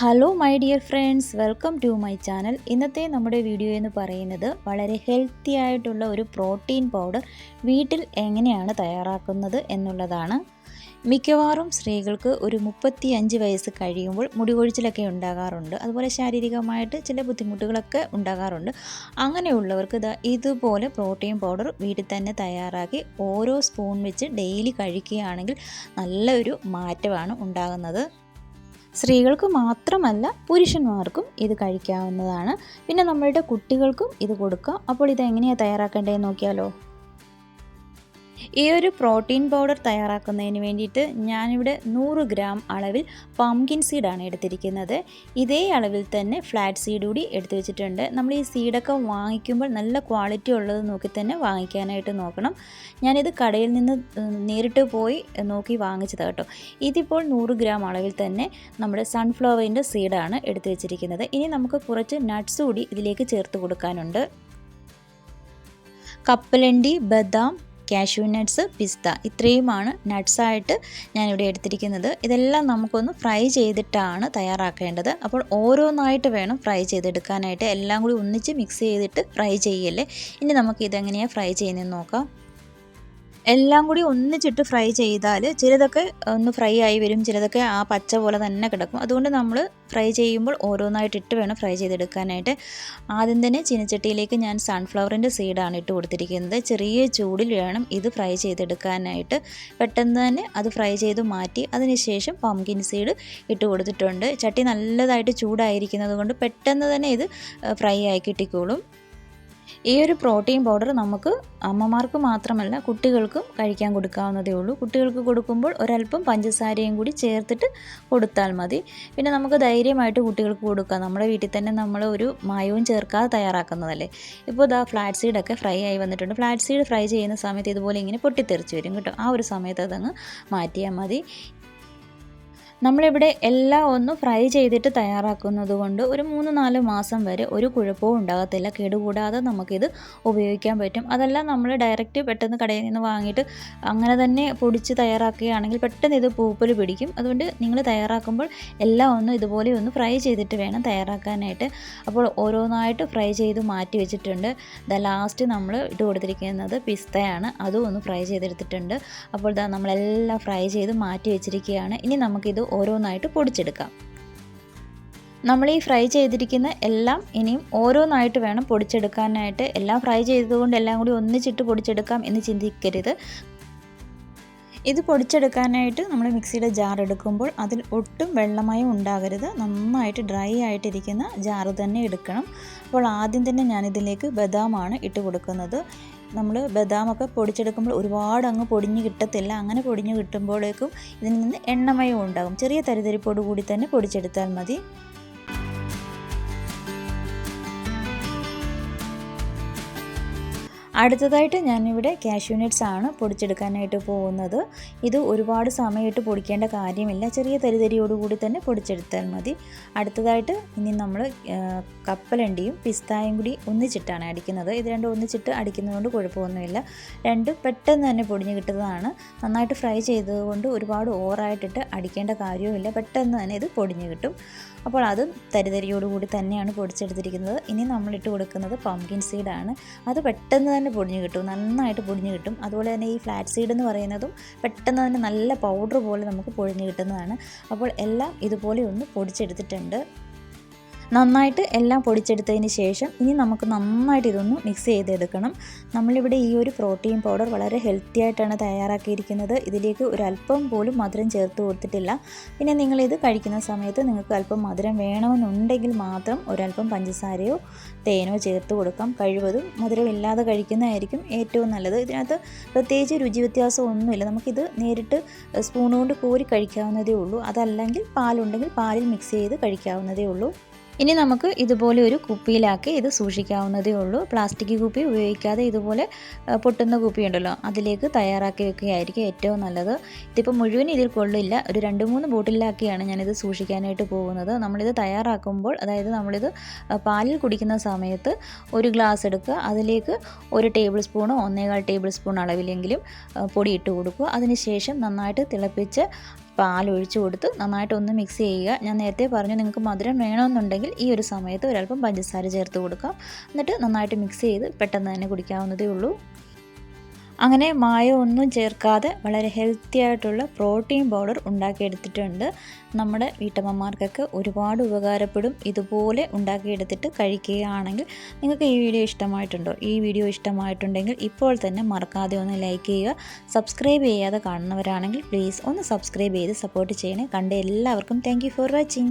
Hello my dear friends welcome to my channel ഇന്നത്തെ നമ്മുടെ video എന്ന് പറയുന്നത് വളരെ ഹെൽത്തി ആയിട്ടുള്ള ഒരു പ്രോട്ടീൻ പൗഡർ വീട്ടിൽ എങ്ങനെയാണ് തയ്യാറാക്കുന്നത് എന്നുള്ളതാണ്. മിക്കവാറും സ്ത്രീകൾക്ക് ഒരു മുപ്പത്തി അഞ്ച് വയസ്സ് കഴിയുമ്പോൾ മുടി കൊഴിച്ചിലൊക്കെ ഉണ്ടാകാറുണ്ട്. അതുപോലെ ശാരീരികമായിട്ട് ചില ബുദ്ധിമുട്ടുകളൊക്കെ ഉണ്ടാകാറുണ്ട്. അങ്ങനെയുള്ളവർക്ക് ഇതാ ഇതുപോലെ പ്രോട്ടീൻ പൗഡർ വീട്ടിൽ തന്നെ തയ്യാറാക്കി ഓരോ സ്പൂൺ വെച്ച് ഡെയിലി കഴിക്കുകയാണെങ്കിൽ നല്ലൊരു മാറ്റമാണ് ഉണ്ടാകുന്നത്. സ്ത്രീകൾക്ക് മാത്രമല്ല പുരുഷന്മാർക്കും ഇത് കഴിക്കാവുന്നതാണ്. പിന്നെ നമ്മളുടെ കുട്ടികൾക്കും ഇത് കൊടുക്കാം. അപ്പോൾ ഇത് എങ്ങനെയാണ് തയ്യാറാക്കേണ്ടതെന്ന് നോക്കിയാലോ? ഈ ഒരു പ്രോട്ടീൻ പൗഡർ തയ്യാറാക്കുന്നതിന് വേണ്ടിയിട്ട് ഞാനിവിടെ നൂറ് ഗ്രാം അളവിൽ പംകിൻ സീഡാണ് എടുത്തിരിക്കുന്നത്. ഇതേ അളവിൽ തന്നെ ഫ്ലാറ്റ് സീഡ് കൂടി എടുത്തു വെച്ചിട്ടുണ്ട്. നമ്മൾ ഈ സീഡൊക്കെ വാങ്ങിക്കുമ്പോൾ നല്ല ക്വാളിറ്റി ഉള്ളത് നോക്കി തന്നെ വാങ്ങിക്കാനായിട്ട് നോക്കണം. ഞാനിത് കടയിൽ നിന്ന് നേരിട്ട് പോയി നോക്കി വാങ്ങിച്ചത് കേട്ടോ. ഇതിപ്പോൾ നൂറ് ഗ്രാം അളവിൽ തന്നെ നമ്മുടെ സൺഫ്ലവറിന്റെ സീഡാണ് എടുത്തു വെച്ചിരിക്കുന്നത്. ഇനി നമുക്ക് കുറച്ച് നട്ട്സ് കൂടി ഇതിലേക്ക് ചേർത്ത് കൊടുക്കാനുണ്ട്. കപ്പലണ്ടി ബദാം കാഷ്യൂ നട്ട്സ് പിസ്ത ഇത്രയുമാണ് നട്ട്സായിട്ട് ഞാനിവിടെ എടുത്തിരിക്കുന്നത്. ഇതെല്ലാം നമുക്കൊന്ന് ഫ്രൈ ചെയ്തിട്ടാണ് തയ്യാറാക്കേണ്ടത്. അപ്പോൾ ഓരോന്നായിട്ട് വേണം ഫ്രൈ ചെയ്തെടുക്കാനായിട്ട്. എല്ലാം കൂടി ഒന്നിച്ച് മിക്സ് ചെയ്തിട്ട് ഫ്രൈ ചെയ്യല്ലേ? ഇനി നമുക്ക് ഇതെങ്ങനെയാണ് ഫ്രൈ ചെയ്യുന്നതെന്ന് നോക്കാം. എല്ലാം കൂടി ഒന്നിച്ചിട്ട് ഫ്രൈ ചെയ്താൽ ചിലതൊക്കെ ഒന്ന് ഫ്രൈ ആയി വരും ചിലതൊക്കെ ആ പച്ച പോലെ തന്നെ കിടക്കും. അതുകൊണ്ട് നമ്മൾ ഫ്രൈ ചെയ്യുമ്പോൾ ഓരോന്നായിട്ട് ഇട്ട് വേണം ഫ്രൈ ചെയ്തെടുക്കാനായിട്ട്. ആദ്യം തന്നെ ചീനച്ചട്ടിയിലേക്ക് ഞാൻ സൺഫ്ലവറിന്റെ സീഡാണ് ഇട്ട് കൊടുത്തിരിക്കുന്നത്. ചെറിയ ചൂടിൽ വേണം ഇത് ഫ്രൈ ചെയ്തെടുക്കാനായിട്ട്. പെട്ടെന്ന് തന്നെ അത് ഫ്രൈ ചെയ്ത് മാറ്റി അതിനുശേഷം പംകിൻ സീഡ് ഇട്ട് കൊടുത്തിട്ടുണ്ട്. ചട്ടി നല്ലതായിട്ട് ചൂടായിരിക്കുന്നത് കൊണ്ട് പെട്ടെന്ന് തന്നെ ഇത് ഫ്രൈ ആയി കിട്ടിക്കോളും. ഈ ഒരു പ്രോട്ടീൻ പൗഡർ നമുക്ക് അമ്മമാർക്ക് മാത്രമല്ല കുട്ടികൾക്കും കഴിക്കാൻ കൊടുക്കാവുന്നതേ ഉള്ളൂ. കുട്ടികൾക്ക് കൊടുക്കുമ്പോൾ ഒരല്പം പഞ്ചസാരയും കൂടി ചേർത്തിട്ട് കൊടുത്താൽ മതി. പിന്നെ നമുക്ക് ധൈര്യമായിട്ട് കുട്ടികൾക്ക് കൊടുക്കാം. നമ്മുടെ വീട്ടിൽ തന്നെ നമ്മൾ ഒരു മായവും ചേർക്കാതെ തയ്യാറാക്കുന്നതല്ലേ? ഇപ്പോൾ ഇതാ ഫ്ലാറ്റ് സീഡൊക്കെ ഫ്രൈ ആയി വന്നിട്ടുണ്ട്. ഫ്ലാറ്റ് സീഡ് ഫ്രൈ ചെയ്യുന്ന സമയത്ത് ഇതുപോലെ ഇങ്ങനെ പൊട്ടിത്തെറിച്ച് വരും കേട്ടോ. ആ ഒരു സമയത്ത് അതങ്ങ് മാറ്റിയാൽ മതി. നമ്മളിവിടെ എല്ലാം ഒന്ന് ഫ്രൈ ചെയ്തിട്ട് തയ്യാറാക്കുന്നത് കൊണ്ട് ഒരു മൂന്ന് നാല് മാസം വരെ ഒരു കുഴപ്പവും ഉണ്ടാകത്തില്ല. കേടുകൂടാതെ നമുക്കിത് ഉപയോഗിക്കാൻ പറ്റും. അതെല്ലാം നമ്മൾ ഡയറക്റ്റ് പെട്ടെന്ന് കടയിൽ നിന്ന് വാങ്ങിയിട്ട് അങ്ങനെ തന്നെ പൊടിച്ച് തയ്യാറാക്കുകയാണെങ്കിൽ പെട്ടെന്ന് ഇത് പൂപ്പൽ പിടിക്കും. അതുകൊണ്ട് നിങ്ങൾ തയ്യാറാക്കുമ്പോൾ എല്ലാം ഒന്ന് ഇതുപോലെ ഒന്ന് ഫ്രൈ ചെയ്തിട്ട് വേണം തയ്യാറാക്കാനായിട്ട്. അപ്പോൾ ഓരോന്നായിട്ട് ഫ്രൈ ചെയ്ത് മാറ്റി വെച്ചിട്ടുണ്ട്. ദ ലാസ്റ്റ് നമ്മൾ ഇട്ട് കൊടുത്തിരിക്കുന്നത് പിസ്തയാണ്. അതും ഒന്ന് ഫ്രൈ ചെയ്തെടുത്തിട്ടുണ്ട്. അപ്പോൾ ദാ നമ്മളെല്ലാം ഫ്രൈ ചെയ്ത് മാറ്റി വെച്ചിരിക്കുകയാണ്. ഇനി നമുക്കിത് ഓരോന്നായിട്ട് പൊടിച്ചെടുക്കാം. നമ്മൾ ഈ ഫ്രൈ ചെയ്തിരിക്കുന്ന എല്ലാം ഇനിയും ഓരോന്നായിട്ട് വേണം പൊടിച്ചെടുക്കാനായിട്ട്. എല്ലാം ഫ്രൈ ചെയ്തതുകൊണ്ട് എല്ലാം കൂടി ഒന്നിച്ചിട്ട് പൊടിച്ചെടുക്കാം എന്ന് ചിന്തിക്കരുത്. ഇത് പൊടിച്ചെടുക്കാനായിട്ട് നമ്മൾ മിക്സിയുടെ ജാർ എടുക്കുമ്പോൾ അതിൽ ഒട്ടും വെള്ളമയം ഉണ്ടാകരുത്. നന്നായിട്ട് ഡ്രൈ ആയിട്ടിരിക്കുന്ന ജാർ തന്നെ എടുക്കണം. അപ്പോൾ ആദ്യം തന്നെ ഞാനിതിലേക്ക് ബദാമാണ് ഇട്ട് കൊടുക്കുന്നത്. നമ്മൾ ബദാമൊക്കെ പൊടിച്ചെടുക്കുമ്പോൾ ഒരുപാട് അങ്ങ് പൊടിഞ്ഞ് കിട്ടത്തില്ല. അങ്ങനെ പൊടിഞ്ഞ് കിട്ടുമ്പോഴേക്കും ഇതിൽ നിന്ന് എണ്ണമയവും ഉണ്ടാകും. ചെറിയ തരിതരിപ്പോട് കൂടി തന്നെ പൊടിച്ചെടുത്താൽ മതി. അടുത്തതായിട്ട് ഞാനിവിടെ കാഷ്യൂ നട്ട്സ് ആണ് പൊടിച്ചെടുക്കാനായിട്ട് പോകുന്നത്. ഇത് ഒരുപാട് സമയമായിട്ട് പൊടിക്കേണ്ട കാര്യമില്ല. ചെറിയ തരിതരിയോടുകൂടി തന്നെ പൊടിച്ചെടുത്താൽ മതി. അടുത്തതായിട്ട് ഇനി നമ്മൾ കപ്പലണ്ടിയും പിസ്തായും കൂടി ഒന്നിച്ചിട്ടാണ് അടിക്കുന്നത്. ഇത് രണ്ടും ഒന്നിച്ചിട്ട് അടിക്കുന്നതുകൊണ്ട് കുഴപ്പമൊന്നുമില്ല. രണ്ടും പെട്ടെന്ന് തന്നെ പൊടിഞ്ഞ് കിട്ടുന്നതാണ്. നന്നായിട്ട് ഫ്രൈ ചെയ്തതുകൊണ്ട് ഒരുപാട് ഓവറായിട്ടിട്ട് അടിക്കേണ്ട കാര്യവുമില്ല. പെട്ടെന്ന് തന്നെ ഇത് പൊടിഞ്ഞ് കിട്ടും. അപ്പോൾ അതും തരിതരിയോടുകൂടി തന്നെയാണ് പൊടിച്ചെടുത്തിരിക്കുന്നത്. ഇനി നമ്മളിട്ട് കൊടുക്കുന്നത് പംകിൻ സീഡാണ് അത് പെട്ടെന്ന് തന്നെ പൊടിഞ്ഞ് കിട്ടും നന്നായിട്ട് പൊടിഞ്ഞ് കിട്ടും. അതുപോലെ തന്നെ ഈ ഫ്ലാറ്റ് സീഡ് എന്ന് പറയുന്നതും പെട്ടെന്ന് തന്നെ നല്ല പൗഡർ പോലെ നമുക്ക് പൊടിഞ്ഞ് കിട്ടുന്നതാണ്. അപ്പോൾ എല്ലാം ഇതുപോലെ ഒന്ന് പൊടിച്ചെടുത്തിട്ടുണ്ട്. നന്നായിട്ട് എല്ലാം പൊടിച്ചെടുത്തതിന് ശേഷം ഇനി നമുക്ക് നന്നായിട്ട് ഇതൊന്ന് മിക്സ് ചെയ്തെടുക്കണം. നമ്മളിവിടെ ഈ ഒരു പ്രോട്ടീൻ പൗഡർ വളരെ ഹെൽത്തി ആയിട്ടാണ് തയ്യാറാക്കിയിരിക്കുന്നത്. ഇതിലേക്ക് ഒരു അല്പം പോലും മധുരം ചേർത്ത് കൊടുത്തിട്ടില്ല. പിന്നെ നിങ്ങളിത് കഴിക്കുന്ന സമയത്ത് നിങ്ങൾക്ക് അല്പം മധുരം വേണമെന്നുണ്ടെങ്കിൽ മാത്രം ഒരല്പം പഞ്ചസാരയോ തേനോ ചേർത്ത് കൊടുക്കാം. കഴിവതും മധുരമില്ലാതെ കഴിക്കുന്നതായിരിക്കും ഏറ്റവും നല്ലത്. ഇതിനകത്ത് പ്രത്യേകിച്ച് രുചി വ്യത്യാസം ഒന്നുമില്ല. നമുക്കിത് നേരിട്ട് സ്പൂൺ കൊണ്ട് കോരി കഴിക്കാവുന്നതേ ഉള്ളൂ. അതല്ലെങ്കിൽ പാലുണ്ടെങ്കിൽ പാലിൽ മിക്സ് ചെയ്ത് കഴിക്കാവുന്നതേ ഉള്ളൂ. ഇനി നമുക്ക് ഇതുപോലെ ഒരു കുപ്പിയിലാക്കി ഇത് സൂക്ഷിക്കാവുന്നതേ ഉള്ളൂ. പ്ലാസ്റ്റിക് കുപ്പി ഉപയോഗിക്കാതെ ഇതുപോലെ പൊട്ടുന്ന കുപ്പി ഉണ്ടല്ലോ അതിലേക്ക് തയ്യാറാക്കി വെക്കുകയായിരിക്കും ഏറ്റവും നല്ലത്. ഇതിപ്പോൾ മുഴുവൻ ഇതിൽ കൊള്ളില്ല. ഒരു രണ്ട് മൂന്ന് ബോട്ടിലാക്കിയാണ് ഞാനിത് സൂക്ഷിക്കാനായിട്ട് പോകുന്നത്. നമ്മളിത് തയ്യാറാക്കുമ്പോൾ അതായത് നമ്മളിത് പാലിൽ കുടിക്കുന്ന സമയത്ത് ഒരു ഗ്ലാസ് എടുക്കുക. അതിലേക്ക് ഒരു ടേബിൾ സ്പൂണോ ഒന്നേകാൽ ടേബിൾ സ്പൂൺ അളവിലെങ്കിലും പൊടി ഇട്ട് കൊടുക്കുക. അതിനുശേഷം നന്നായിട്ട് തിളപ്പിച്ച് പാൽ കൊടുത്ത് നന്നായിട്ടൊന്ന് മിക്സ് ചെയ്യുക. ഞാൻ നേരത്തെ പറഞ്ഞു നിങ്ങൾക്ക് മധുരം വേണമെന്നുണ്ടെങ്കിൽ ഈ ഒരു സമയത്ത് ഒരല്പം പഞ്ചസാര ചേർത്ത് കൊടുക്കാം. എന്നിട്ട് നന്നായിട്ട് മിക്സ് ചെയ്ത് പെട്ടെന്ന് തന്നെ കുടിക്കാവുന്നതേ ഉള്ളൂ. അങ്ങനെ മായം ഒന്നും ചേർക്കാതെ വളരെ ഹെൽത്തി ആയിട്ടുള്ള പ്രോട്ടീൻ പൗഡർ ഉണ്ടാക്കിയെടുത്തിട്ടുണ്ട്. നമ്മുടെ വീട്ടമ്മമാർക്കൊക്കെ ഒരുപാട് ഉപകാരപ്പെടും ഇതുപോലെ ഉണ്ടാക്കിയെടുത്തിട്ട് കഴിക്കുകയാണെങ്കിൽ നിങ്ങൾക്ക് ഈ വീഡിയോ ഇഷ്ടമായിട്ടുണ്ടോ? ഈ വീഡിയോ ഇഷ്ടമായിട്ടുണ്ടെങ്കിൽ ഇപ്പോൾ തന്നെ മറക്കാതെ ഒന്ന് ലൈക്ക് ചെയ്യുക. സബ്സ്ക്രൈബ് ചെയ്യാതെ കാണുന്നവരാണെങ്കിൽ പ്ലീസ് ഒന്ന് സബ്സ്ക്രൈബ് ചെയ്ത് സപ്പോർട്ട് ചെയ്യണേ. കണ്ട എല്ലാവർക്കും താങ്ക് ഫോർ വാച്ചിങ്